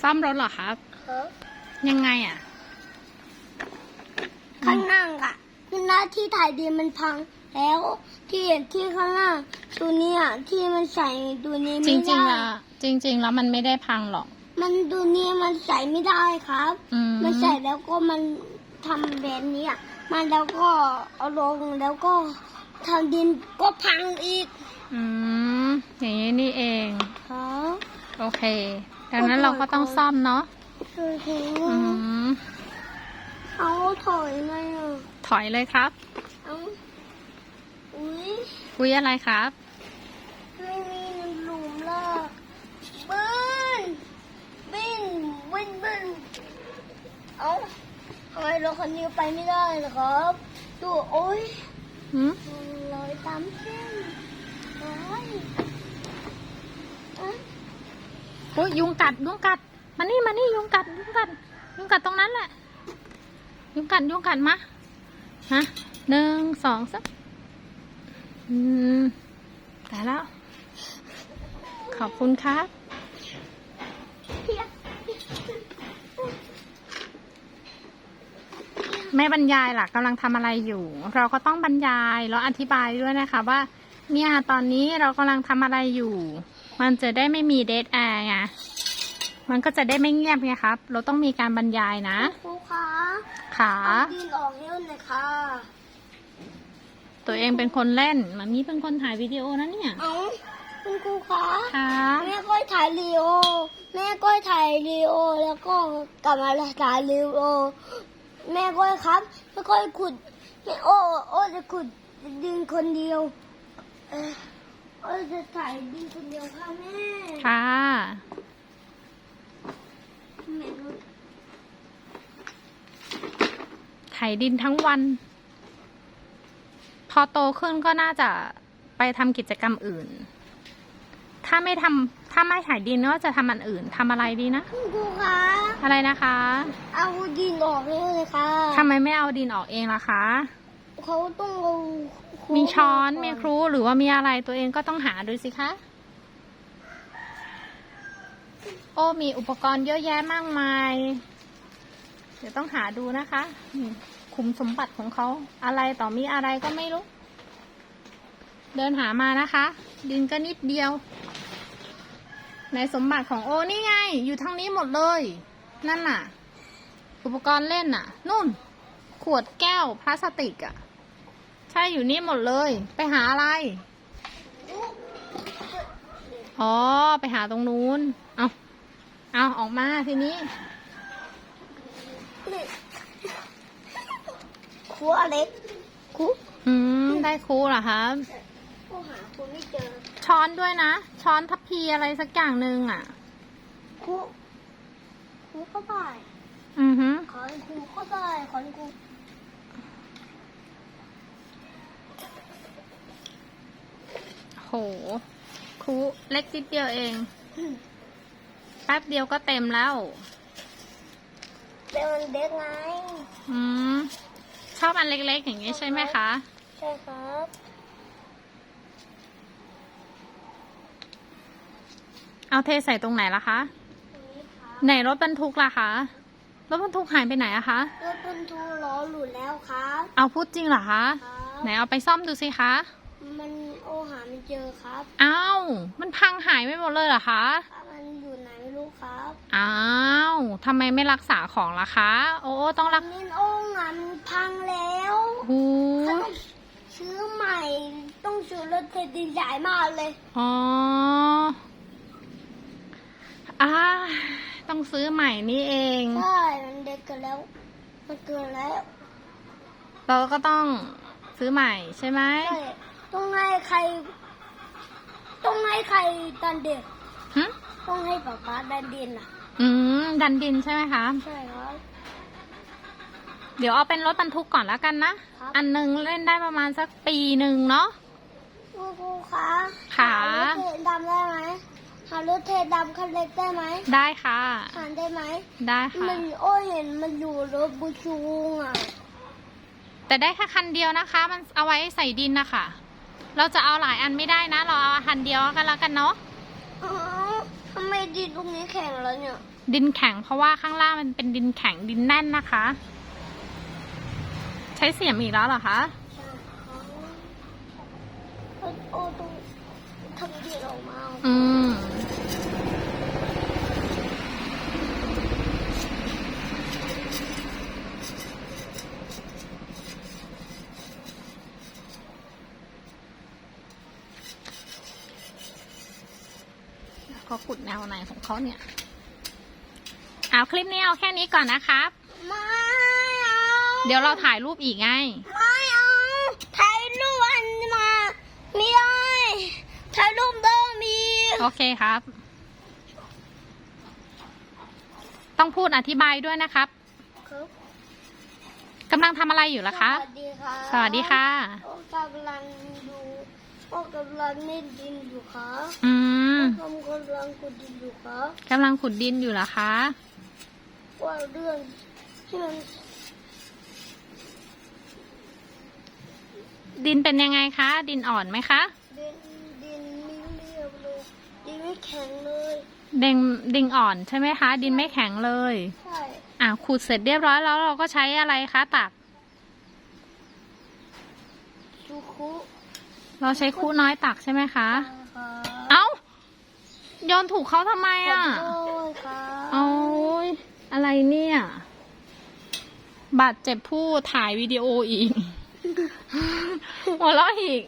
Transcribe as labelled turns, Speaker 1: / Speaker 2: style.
Speaker 1: ซ่อมรถเหรอครับ
Speaker 2: ครับ
Speaker 1: ยังไงอะ
Speaker 2: ข้างล่างอะคือหน้าที่ถ่ายดีมันพังแล้วที่เห็นที่ข้างล่างตัวเนี้ยที่มันใส่ตัวนี้
Speaker 1: จ
Speaker 2: ไม่
Speaker 1: ริง
Speaker 2: ได้
Speaker 1: ๆแล้วจริง ๆ แล้วมันไม่ได้พังหรอก
Speaker 2: มันตัวนี้มันใส่ไม่ได้ครับ
Speaker 1: อืม
Speaker 2: มันใส่แล้วก็มันทำแบบนี้อะมันแล้วก็เอาลงแล้วก็ทำดินก็พังอีก
Speaker 1: อืมอย่างนี้นี่เอง
Speaker 2: ครับ
Speaker 1: โอเค ดังนั้นเราก็ต้องซ่อมเนาะ
Speaker 2: คือคือ
Speaker 1: อืม
Speaker 2: เอาถอยมาอะ
Speaker 1: ถอยเลยครับ
Speaker 2: เอาอุ้ย
Speaker 1: คุยอะไรครับ
Speaker 2: ไม่มีหลุมละบินบินบินบินเอาทำไมรถคันนี้ไปไม่ได้ล่ะครับดูโอ้ย
Speaker 1: หืม
Speaker 2: ลอยตามเส้นโอ้ยอะ
Speaker 1: โอ้ยยุงกัดยุงกัดมานี่มานี่ยุงกัดยุงกัดยุงกัดตรงนั้นแหละ ยุงกัดยุงกัดมาฮะหนึ่งสองสามอืมแต่แล้ว ขอบคุณครับแม่บรรยายล่ะกำลังทำอะไรอยู่ เราก็ต้องบรรยายแล้วอธิบายด้วยนะคะว่า เนี่ยตอนนี้เรากำลังทำอะไรอยู่ มันจะได้ไม่มีเดทแอร์ไง มันก็จะได้ไม่เงียบไงครับ เราต้องมีการบรรยายนะ
Speaker 2: ครูคะ
Speaker 1: ขา
Speaker 2: เอาดินออกเร็วหน่อยค่ะ
Speaker 1: ตัวเองเป็นคนเล่นมันนี้เป็นคนถ่ายวิดีโอนะเนี่ย
Speaker 2: เอาคุณครูคะ
Speaker 1: ค่ะ
Speaker 2: แม่ก้อยถ่ายรีโอ แม่ก้อยถ่ายรีโอ แล้วก็กลับมาถ่ายรีโอ แม่ก้อยครับแม่ก้อยขุดแม่โอ้โอ้จะขุดดินคนเดียวเออ โอ้จะถ่ายดินคนเดียวค่ะแม่
Speaker 1: ค่ะ
Speaker 2: แม่รู้
Speaker 1: ไถดินทั้งวัน พอโตขึ้นก็น่าจะไปทำกิจกรรมอื่น ถ้าไม่ทำถ้าไม่ไถดินก็จะทำอันอื่นทำอะไรดีนะ
Speaker 2: คุณครูคะ
Speaker 1: อะไรนะคะ
Speaker 2: เอาดินออกเร็วเลยค่ะ
Speaker 1: ทำไมไม่เอาดินออกเองล่ะคะ
Speaker 2: เขาต้องเอา ครู
Speaker 1: มีช้อน
Speaker 2: ก่
Speaker 1: มีครูหรือว่ามีอะไรตัวเองก็ต้องหาดูสิคะ โอ้มีอุปกรณ์เยอะแยะมากมาย เดี๋ยวต้องหาดูนะคะนี่ขุมสมบัติของเขาอะไรต่อมีอะไรก็ไม่รู้ เดินหามานะคะ ดินก็นิดเดียว ในสมบัติของโอนี่ไง อยู่ทางนี้หมดเลย นั่นน่ะ อุปกรณ์เล่นน่ะ นู่น ขวดแก้วพลาสติกอะ่ะ ใช่อยู่นี่หมดเลย ไปหาอะไร อ๋อ ไปหาตรงนู้น เอาเอาออกมาทีนี้
Speaker 2: นี่ครูอเล็กครู
Speaker 1: อืม ได้ครูเหรอคะ
Speaker 2: ครูหาครูไม่เจอ
Speaker 1: ช้อนด้วยนะ ช้อนทัพพีอะไรสักอย่างหนึ่งอะ
Speaker 2: ครูครูก็ได้
Speaker 1: อือฮึ
Speaker 2: ขอให้ครูก็ได้ขอให้ครู
Speaker 1: โห ครูเล็กนิดเดียวเอง แป๊บเดียวก็เต็มแล้ว
Speaker 2: เป็นวันเด็กไง
Speaker 1: อืม ชอบอันเล็กๆอย่างนี้ใช่ไหมคะ
Speaker 2: ใช่ครับ
Speaker 1: เอาเทใส่ตรงไหนล่ะคะ
Speaker 2: ตรงนี้ครับ
Speaker 1: ไหนรถบรรทุกล่ะคะ รถบรรทุกหายไปไหนอะคะ
Speaker 2: รถบรรทุกล้อหลุดแล้วครับ
Speaker 1: เอาพูดจริงเหรอคะ
Speaker 2: ครับ
Speaker 1: ไหนเอาไปซ่อมดูสิคะ
Speaker 2: มัน โอหาไม่เจอครับ
Speaker 1: อ้าว มันพังหายไปหมดเลยเหรอคะ
Speaker 2: มันอยู่ไหนไม่รู้ครับ
Speaker 1: อ้าวทำไมไม่รักษาของล่ะคะ โอ้ต้องรัก
Speaker 2: นี่โอ่งอะมันพังแล้ว
Speaker 1: หู
Speaker 2: เขาต้องซื้อใหม่ ต้องซื้อรถเทดินใหญ่มากเลย
Speaker 1: อ๋ออ่าต้องซื้อใหม่นี่เอง
Speaker 2: ใช่ มันเด็กเกันแล้ว มันเกินแล้ว
Speaker 1: เราก็ต้องซื้อใหม่ใช่ไหม
Speaker 2: ใช่ต้องให้ใครต้องให้ใครตอนเด็ก
Speaker 1: หึ
Speaker 2: ต้องให้ป๊าป๊าดันดินอะ
Speaker 1: อืม ดันดินใช่ไหมคะ
Speaker 2: ใช่ครับ
Speaker 1: เดี๋ยวเอาเป็นรถบรรทุกก่อนแล้วกันนะ
Speaker 2: ครับ
Speaker 1: อันหนึ่งเล่นได้ประมาณสักปีหนึ่งเนาะ
Speaker 2: ครูครูคะ
Speaker 1: ค่ะ
Speaker 2: หารถเทดำได้ไหมหารถเทดำคันเล็กได้ไหม
Speaker 1: ได้ค่ะ
Speaker 2: หารได้ไหม
Speaker 1: ได้ค่ะ
Speaker 2: มันโอ้เห็นมันอยู่รถบูชูงอะ
Speaker 1: แต่ได้แค่คันเดียวนะคะ มันเอาไว้ใส่ดินนะคะ เราจะเอาหลายอันไม่ได้นะ เราเอาคันเดียวกันแล้วกันเนาะ
Speaker 2: อ๋อทำำไมดินตรงนี้แข็งแล้วเนี่ย
Speaker 1: ดินแข็งเพราะว่าข้างล่างมันเป็นดินแข็งดินแน่นนะคะ ใช้เสียมอีกแล้วเหรอคะ
Speaker 2: ใช่ครับโอ้ต้องทำดินออกมา
Speaker 1: อืม เขาขุดแนวไหนของเขาเนี่ย เอาคลิปนี้เอาแค่นี้ก่อนนะครับ
Speaker 2: ไม่เอา
Speaker 1: เดี๋ยวเราถ่ายรูปอีกไง
Speaker 2: ไม่เอา ถ่ายรูปอันมาไม่ได้ถ่ายรูปเดิมมี
Speaker 1: โอเคครับ ต้องพูดอธิบายด้วยนะครับ
Speaker 2: ครับ
Speaker 1: กำลังทำอะไรอยู่ล่ะคะ
Speaker 2: สวัสดีค่ะ
Speaker 1: สวัสดีค่ะ
Speaker 2: โอ้กำลังดู โอ้กำลังเล่นดินอยู่ครับ
Speaker 1: อืม
Speaker 2: ทำกำลังขุดดินอยู่ครับ
Speaker 1: กำลังขุดดินอยู่เหรอคะ
Speaker 2: ว่าเรื่องที่มัน
Speaker 1: ดินเป็นยังไงคะ ดินอ่อนไหมคะ
Speaker 2: ดินดินไม่เรียบเลยดินไม่แข็งเลย
Speaker 1: ดินดินอ่อนใช่ไหมคะ ดินไม่แข็งเลย
Speaker 2: ใช่
Speaker 1: อะขุดเสร็จเรียบร้อยแล้วเราก็ใช้อะไรคะตัก
Speaker 2: ชูคุ
Speaker 1: เราใช้คู่น้อยตักใช่ไหมคะ
Speaker 2: ค่ะ
Speaker 1: เอ้าโยนถูกเขาทำไม
Speaker 2: ขอ
Speaker 1: อะ
Speaker 2: โทษค่ะ
Speaker 1: โอ้ยอะไรเนี่ย บาดเจ็บผู้ถ่ายวิดีโออีกหัวเราะอีก